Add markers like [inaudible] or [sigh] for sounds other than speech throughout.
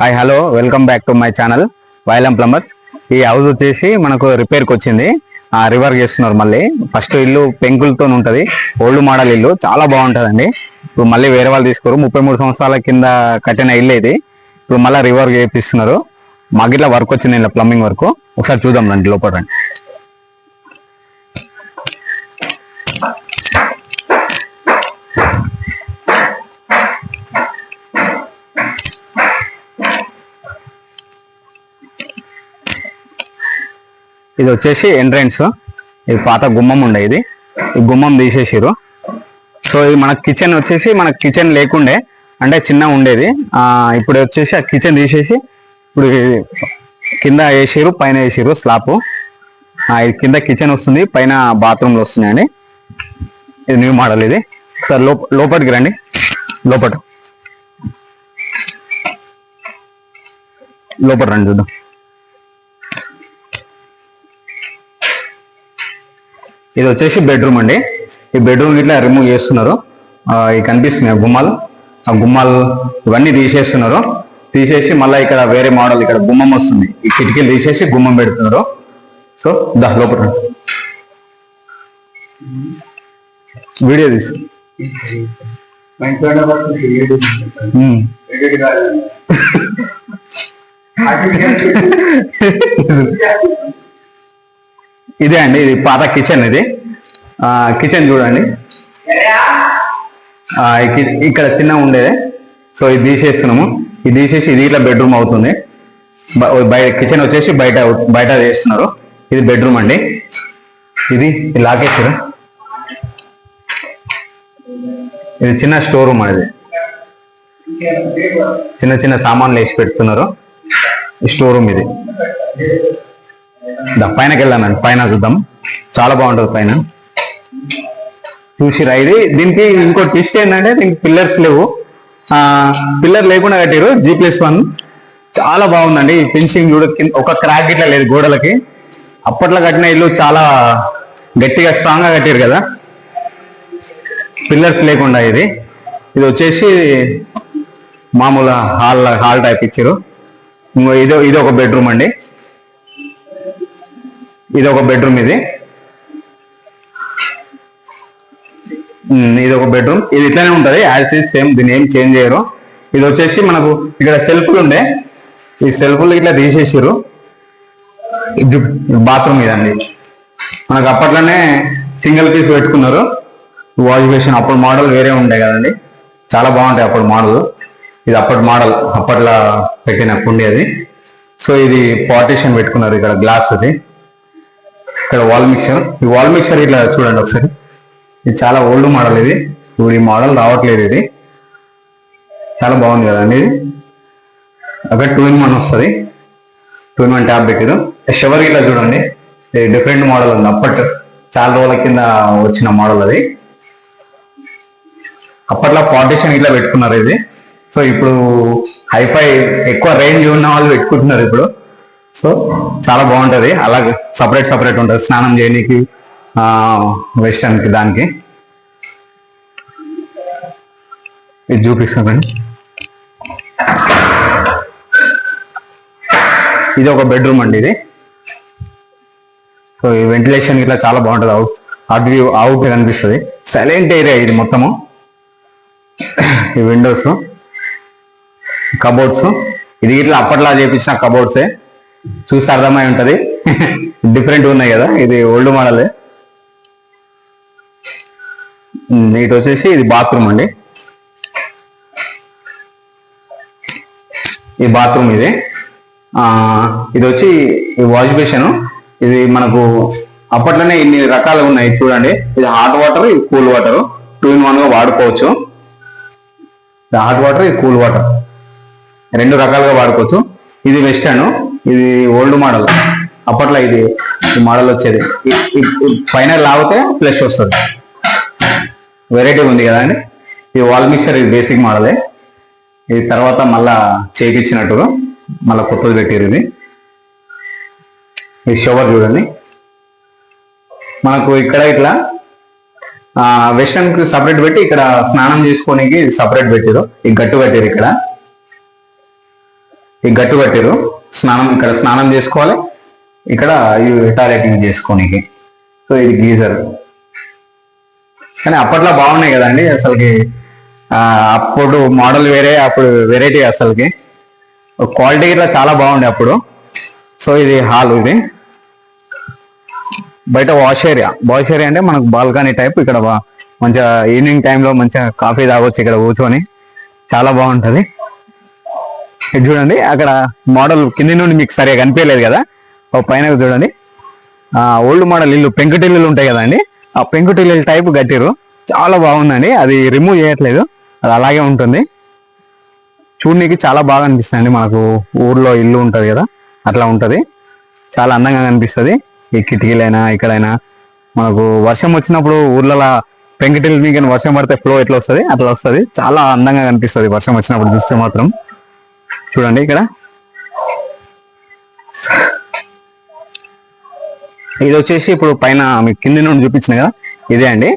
Hi hello welcome back to my channel వైలం plumber ఈ house వచ్చేసి మనకు రిపేర్కి వచ్చింది. ఆ రివర్ చేస్తున్నారు మళ్ళీ. ఫస్ట్ ఇల్లు పెంకులతో ఉంటుంది. ఓల్డ్ మోడల్ ఇల్లు. చాలా బాగుంటదండి. ఇప్పుడు మళ్ళీ వేరే వాళ్ళు తీసుకోరు. ముప్పై మూడు సంవత్సరాల కింద కట్టిన ఇల్లు ఇది. ఇప్పుడు మళ్ళీ రివర్ చేపిస్తున్నారు. మాకు ఇట్లా వర్క్ వచ్చింది ఇలా ప్లంబింగ్ వర్క్ ఒకసారి చూద్దాం రండి లోపల రండి. ఇది వచ్చేసి ఎంట్రెన్స్. ఇది పాత గుమ్మం ఉండే ఇది. ఈ గుమ్మం తీసేసిరు సో ఇది మన కిచెన్ వచ్చేసి మన కిచెన్ లేకుండే అంటే చిన్న ఉండేది. ఇప్పుడు వచ్చేసి ఆ కిచెన్ తీసేసి ఇప్పుడు కింద వేసారు పైన వేసారు స్లాబ్ ఇది కింద కిచెన్ వస్తుంది పైన బాత్రూమ్లు వస్తున్నాయండి. ఇది న్యూ మోడల్ ఇది. ఒకసారి లోప లోపలికి రండి. లోపల లోపల రండి చూద్దాం. ఇది వచ్చేసి బెడ్రూమ్ అండి. ఈ బెడ్రూమ్ ఇట్లా రిమూవ్ చేస్తున్నారు. ఆ, ఇవి కనిపిస్తున్నాయి గుమ్మాలు. ఆ గుమ్మాలు ఇవన్నీ తీసేస్తున్నారు. తీసేసి మళ్ళీ ఇక్కడ వేరే మోడల్ ఇక్కడ గుమ్మం వస్తుంది. ఈ కిటికీలు తీసేసి గుమ్మం పెడుతున్నారు. సో దా లోపల. వీడియో తీసు. [laughs] [laughs] ఇదే అండి ఇది పాత కిచెన్ ఇది. కిచెన్ చూడండి. ఇక్కడ చిన్న ఉండేది. సో ఇది తీసేస్తున్నాము. ఇది తీసేసి ఇది ఇట్లా బెడ్రూమ్ అవుతుంది. బయట కిచెన్ వచ్చేసి బయట బయట చేస్తున్నారు. ఇది బెడ్రూమ్ అండి. ఇది లాకేశ్వరం ఇది చిన్న స్టోర్ రూమ్ అనేది చిన్న చిన్న సామాన్లు వేసి పెడుతున్నారు. ఈ స్టోర్ రూమ్ ఇది. పైనకి వెళ్ళానండి. పైన చూద్దాం. చాలా బాగుంటుంది పైన. చూసిరా ఇది. దీనికి ఇంకో ట్విస్ట్ ఏంటంటే దీనికి పిల్లర్స్ లేవు. పిల్లర్ లేకుండా కట్టారు జీ ప్లస్ వన్ చాలా బాగుందండి. ఈ ఫినిషింగ్ చూడ ఒక క్రాక్ ఇట్లా లేదు గోడలకి. అప్పట్లో కట్టిన ఇల్లు చాలా గట్టిగా స్ట్రాంగ్గా కట్టారు కదా. పిల్లర్స్ లేకుండా ఇది. ఇది వచ్చేసి మామూలు హాల్ హాల్ టైప్ ఇచ్చారు ఇంకో ఇది ఒక బెడ్రూమ్ అండి. ఇది ఒక బెడ్రూమ్ ఇది. ఇది ఒక బెడ్రూమ్ ఇది ఇట్లానే ఉంటది. యాజ్ ఇస్ సేమ్ దీన్ని ఏం చేంజ్ చేయరు. ఇది వచ్చేసి మనకు ఇక్కడ సెల్ఫ్లు ఉండే. ఈ సెల్ఫ్లు ఇట్లా తీసేసారు ఇది బాత్రూమ్ ఇదండి. మనకు అప్పట్లోనే సింగిల్ పీస్ పెట్టుకున్నారు. వాష్ బేసిన్ అప్పుడు మోడల్ వేరే ఉండే కదండి. చాలా బాగుంటాయి అప్పుడు మోడల్ ఇది అప్పటి మోడల్ అప్పట్లో పెట్టిన కుండి అది. సో ఇది పార్టీషన్ పెట్టుకున్నారు ఇక్కడ గ్లాస్ అది ఇక్కడ వాల్ మిక్సర్ ఈ వాల్ మిక్సర్ ఇట్లా చూడండి ఒకసారి. ఇది చాలా ఓల్డ్ మోడల్ ఇది. ఇప్పుడు ఈ మోడల్ రావట్లేదు ఇది. చాలా బాగుంది కదండి ఇది. అక్కడ టూ ఇన్ వన్ వస్తుంది. టూ ఇన్ వన్ ట్యాబ్ పెట్టారు. షవర్ ఇట్లా చూడండి. ఇది డిఫరెంట్ మోడల్ ఉంది. అప్పట్ చాలా రోజుల కింద వచ్చిన మోడల్ అది. అప్పట్లో పార్టీషన్ ఇట్లా పెట్టుకున్నారు ఇది. సో ఇప్పుడు హైఫై ఎక్కువ రేంజ్ ఉన్న వాళ్ళు పెట్టుకుంటున్నారు ఇప్పుడు. సో చాలా బాగుంటది. అలాగే సపరేట్ సపరేట్ ఉంటుంది. స్నానం చేయడానికి వెస్టర్న్కి దానికి. ఇది చూపిస్తాను ఇది ఒక బెడ్రూమ్ అండి ఇది. సో ఈ వెంటిలేషన్ ఇట్లా చాలా బాగుంటుంది. అవుట్ అవుట్ వ్యూ అవుట్ కనిపిస్తుంది. సైలెంట్ ఏరియా ఇది మొత్తము. ఈ విండోస్ కబోర్డ్స్ ఇది ఇట్లా అప్పట్లో చేపించిన కబోర్డ్సే చూస్తే అర్థమై ఉంటది. డిఫరెంట్ ఉన్నాయి కదా ఇది ఓల్డ్ మోడల్ ఇటు వచ్చేసి ఇది బాత్రూమ్ అండి. ఈ బాత్రూమ్ ఇది. ఆ, ఇది వచ్చి ఈ వాష్ బేషన్ ఇది మనకు అప్పట్లోనే ఇన్ని రకాలు ఉన్నాయి చూడండి. ఇది హాట్ వాటర్ ఇది కూల్ వాటర్ టూ ఇన్ వన్గా వాడుకోవచ్చు. ఇది హాట్ వాటర్ ఇది కూల్ వాటర్ రెండు రకాలుగా వాడుకోవచ్చు. ఇది వెస్టర్న్ ఇది ఓల్డ్ మోడల్ అప్పట్లో ఇది ఈ మోడల్ వచ్చేది. పైన లాగితే ఫ్లెష్ వస్తుంది. వెరైటీ ఉంది కదా అండి. ఈ వాల్ మిక్సర్ ఇది బేసిక్ మోడలే ఇది తర్వాత మళ్ళా చేపించినట్టుగా మళ్ళీ కొత్తది పెట్టారు ఇది. ఈ షవర్ చూడండి. మనకు ఇక్కడ ఇట్లా వెస్టర్న్కి సపరేట్ పెట్టి ఇక్కడ స్నానం చేసుకోనికి సపరేట్ పెట్టారు ఈ గట్టు కట్టారు ఇక్కడ. ఈ గట్టు కట్టారు స్నానం ఇక్కడ స్నానం చేసుకోవాలి. ఇక్కడ టాయిలెటింగ్ చేసుకోనికి. సో ఇది గీజర్. కానీ అప్పట్లో బాగున్నాయి కదండి అసలుకి. ఆ, అప్పుడు మోడల్ వేరే అప్పుడు వెరైటీ అసలుకి. క్వాలిటీ ఇట్లా చాలా బాగుండే అప్పుడు. సో ఇది హాల్ ఇది. బయట వాష్ ఏరియా. వాష్ ఏరియా అంటే మనకు బాల్కనీ టైప్. ఇక్కడ మంచిగా ఈవినింగ్ టైంలో మంచిగా కాఫీ తాగొచ్చు ఇక్కడ కూర్చొని. చాలా బాగుంటుంది. ఇది చూడండి అక్కడ మోడల్ కింద నుండి మీకు సరిగా కనిపించలేదు కదా? ఓ పైన చూడండి. ఆ ఓల్డ్ మోడల్ ఇల్లు పెంకుటిల్లులు ఉంటాయి కదండి ఆ పెంకుటిల్లు టైప్ కట్టిరు చాలా బాగుందండి. అది రిమూవ్ చేయట్లేదు. అది అలాగే ఉంటుంది. చూడడానికి చాలా బాగా అనిపిస్తుంది మనకు ఊర్లో ఇల్లు ఉంటుంది కదా? అట్లా ఉంటుంది. చాలా అందంగా కనిపిస్తుంది. ఈ కిటికీలైనా ఇక్కడైనా. మనకు వర్షం వచ్చినప్పుడు ఊర్లలో పెంకుటిల్లు మీకు వర్షం పడితే ఫ్లో ఎట్లా వస్తుంది? అట్లా వస్తుంది. చాలా అందంగా కనిపిస్తుంది వర్షం వచ్చినప్పుడు చూస్తే మాత్రం. చూడండి ఇక్కడ. ఇది వచ్చేసి ఇప్పుడు పైన మీకు కింది నుండి చూపించిన కదా ఇదే అండి.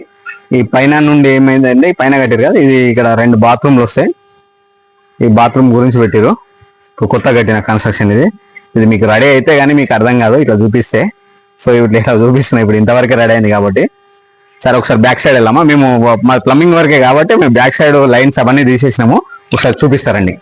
ఈ పైన నుండి ఏమైందండి పైన కట్టారు కదా ఇది ఇక్కడ రెండు బాత్రూమ్లు వస్తాయి. ఈ బాత్రూమ్ గురించి పెట్టారు ఇప్పుడు కొత్త కట్టిన కన్స్ట్రక్షన్ ఇది. ఇది మీకు రెడీ అయితే కానీ మీకు అర్థం కాదు ఇట్లా చూపిస్తే. సో ఇట్లా ఇట్లా చూపిస్తున్నాయి ఇప్పుడు ఇంతవరకే రెడీ అయింది కాబట్టి. సరే ఒకసారి బ్యాక్ సైడ్ వెళ్ళామా మేము మా ప్లంబింగ్ వరకే కాబట్టి మేము బ్యాక్ సైడ్ లైన్స్ అవన్నీ తీసేసినాము. ఒకసారి చూపిస్తారండి.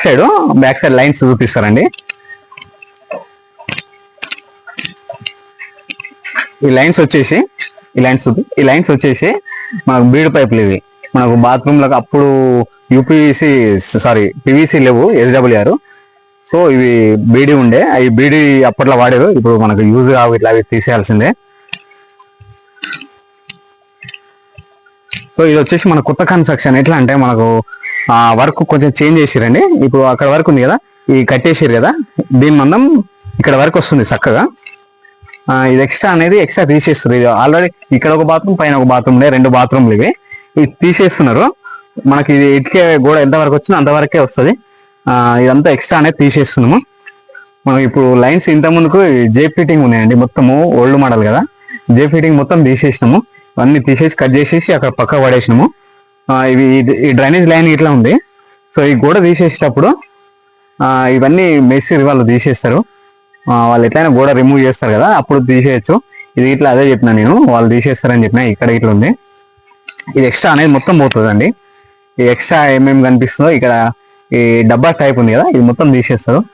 Back side back side lines చూపిస్తారండి. ఈ లైన్స్ వచ్చేసి ఈ లైన్స్ చూపి ఈ లైన్స్ వచ్చేసి మనకు బీడు పైపులు ఇవి. మనకు బాత్రూమ్లకు అప్పుడు యూపీసీ సారీ పివిసి లేవు ఎస్డబ్ల్యూఆర్. సో ఇవి బీడీ ఉండే అవి బీడీ అప్పట్లో వాడేరు. ఇప్పుడు మనకు యూజ్ కావు ఇట్లా అవి తీసేయాల్సిందే. సో ఇది వచ్చేసి మన కొత్త కన్స్ట్రక్షన్. ఎట్లా అంటే మనకు ఆ వర్క్ కొంచెం చేంజ్ చేసిరండి. ఇప్పుడు అక్కడ వరకు ఉంది కదా ఇది కట్టేసారు కదా దీని మందం ఇక్కడ వరకు వస్తుంది చక్కగా. ఇది ఎక్స్ట్రా అనేది ఎక్స్ట్రా తీసేస్తారు ఇది ఆల్రెడీ ఇక్కడ ఒక బాత్రూమ్ పైన ఒక బాత్రూమ్ ఉండే రెండు బాత్రూమ్లు ఇవి. ఇది తీసేస్తున్నారు. మనకి ఇది ఇటుకే గోడ ఎంత వరకు వచ్చినా అంతవరకే వస్తుంది. ఇదంతా ఎక్స్ట్రా అనేది తీసేస్తున్నాము. మనం ఇప్పుడు లైన్స్ ఇంత ముందుకు జే ఫిట్టింగ్ ఉన్నాయండి మొత్తము ఓల్డ్ మోడల్ కదా. జే ఫిట్టింగ్ మొత్తం తీసేసినాము. అన్ని తీసేసి కట్ చేసేసి అక్కడ పక్క పడేసినాము. ఇవి ఇది- ఈ డ్రైనేజ్ లైన్ ఇట్లా ఉంది. సో ఈ గోడ తీసేసేటప్పుడు ఇవన్నీ మేస్త్రి వాళ్ళు తీసేస్తారు. వాళ్ళు ఎట్లయినా గోడ రిమూవ్ చేస్తారు కదా అప్పుడు తీసేయచ్చు. ఇది ఇట్లా అదే చెప్పిన నేను వాళ్ళు తీసేస్తారని చెప్పిన ఇక్కడ ఇట్లా ఉంది. ఇది ఎక్స్ట్రా అనేది మొత్తం పోతుందండి. ఈ ఎక్స్ట్రా ఏమేమి కనిపిస్తుందో ఇక్కడ ఈ డబ్బా టైప్ ఉంది కదా ఇది మొత్తం తీసేస్తారు.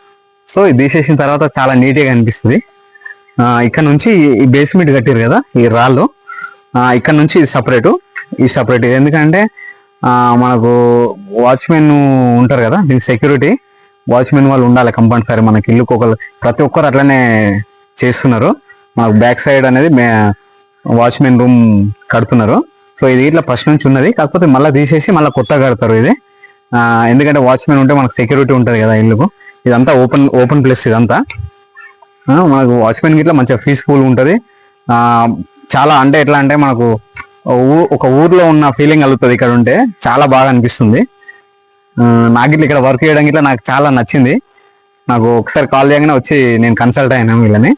సో ఇది తీసేసిన తర్వాత చాలా నీట్గా కనిపిస్తుంది. ఇక్కడ నుంచి ఈ బేస్మెంట్ కట్టారు కదా ఈ రాళ్ళు. ఇక్కడ నుంచి ఇది సపరేట్ ఈ సపరేట్ ఇది ఎందుకంటే మనకు వాచ్మెన్ ఉంటారు కదా దీనికి సెక్యూరిటీ వాచ్మెన్ వాళ్ళు ఉండాలి కంపల్సరీ మనకి. ఇల్లుకు ఒకరు ప్రతి ఒక్కరు అట్లనే చేస్తున్నారు. మనకు బ్యాక్ సైడ్ అనేది వాచ్మెన్ రూమ్ కడుతున్నారు. సో ఇది ఇట్లా ఫస్ట్ నుంచి ఉన్నది. కాకపోతే మళ్ళీ తీసేసి మళ్ళీ కొత్త కడతారు ఇది. ఎందుకంటే వాచ్మెన్ ఉంటే మనకు సెక్యూరిటీ ఉంటుంది కదా ఇల్లుకు. ఇదంతా ఓపెన్ ఓపెన్ ప్లేస్ ఇదంతా. మనకు వాచ్మెన్ ఇట్లా మంచిగా పీస్ఫుల్ ఉంటుంది. చాలా అంటే ఎట్లా అంటే మనకు ఒక ఊర్లో ఉన్న ఫీలింగ్ కలుగుతుంది ఇక్కడ ఉంటే. చాలా బాగా అనిపిస్తుంది. నాకు ఇట్లా ఇక్కడ వర్క్ చేయడం ఇట్లా నాకు చాలా నచ్చింది. నాకు ఒకసారి కాల్ చేయగానే వచ్చి నేను కన్సల్ట్ అయినా వీళ్ళని.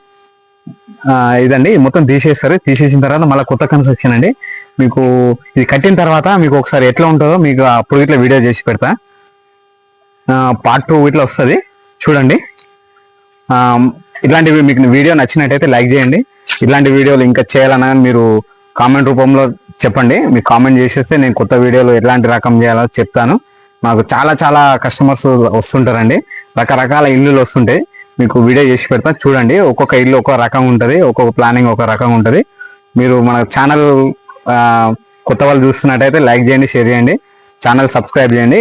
ఇదండి మొత్తం తీసేస్తారు. తీసేసిన తర్వాత మళ్ళీ కొత్త కన్స్ట్రక్షన్ అండి. మీకు ఇది కట్టిన తర్వాత మీకు ఒకసారి ఎట్లా ఉంటుందో మీకు అప్పుడు ఇట్లా వీడియో చేసి పెడతా. పార్ట్ టూ ఇట్లా వస్తుంది. చూడండి. ఇట్లాంటివి మీకు వీడియో నచ్చినట్టయితే లైక్ చేయండి. ఇట్లాంటి వీడియోలు ఇంకా చేయాలన్నా మీరు కామెంట్ రూపంలో చెప్పండి. మీకు కామెంట్ చేసేస్తే నేను కొత్త వీడియోలు ఎట్లాంటి రకం చేయాలో చెప్తాను. మాకు చాలా చాలా కస్టమర్స్ వస్తుంటారండి. రకరకాల ఇల్లులు వస్తుంటాయి. మీకు వీడియో చేసి పెడతా. చూడండి. ఒక్కొక్క ఇల్లు ఒక్కొక్క రకం ఉంటుంది. ఒక్కొక్క ప్లానింగ్ ఒక రకం ఉంటుంది. మీరు మన ఛానల్ కొత్త వాళ్ళు చూస్తున్నట్టయితే లైక్ చేయండి షేర్ చేయండి. ఛానల్ సబ్స్క్రైబ్ చేయండి.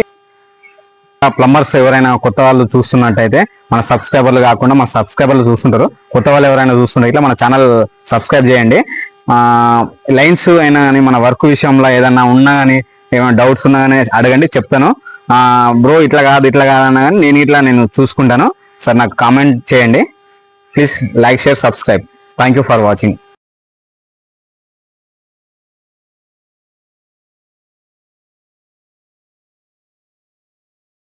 ప్లంబర్స్ ఎవరైనా కొత్త వాళ్ళు చూస్తున్నట్టయితే మన సబ్స్క్రైబర్లు కాకుండా మన సబ్స్క్రైబర్లు చూస్తుంటారు. కొత్త వాళ్ళు ఎవరైనా చూస్తుంటే ఇట్లా మన ఛానల్ సబ్స్క్రైబ్ చేయండి. లైన్స్ అయినా కానీ మన వర్క్ విషయంలో ఏదన్నా ఉన్నా కానీ ఏమైనా డౌట్స్ ఉన్నా కానీ అడగండి చెప్తాను. బ్రో ఇట్లా కాదు ఇట్లా కాదన్నా కానీ నేను ఇట్లా నేను చూసుకుంటాను. సార్ నాకు కామెంట్ చేయండి. Please like share subscribe thank you for watching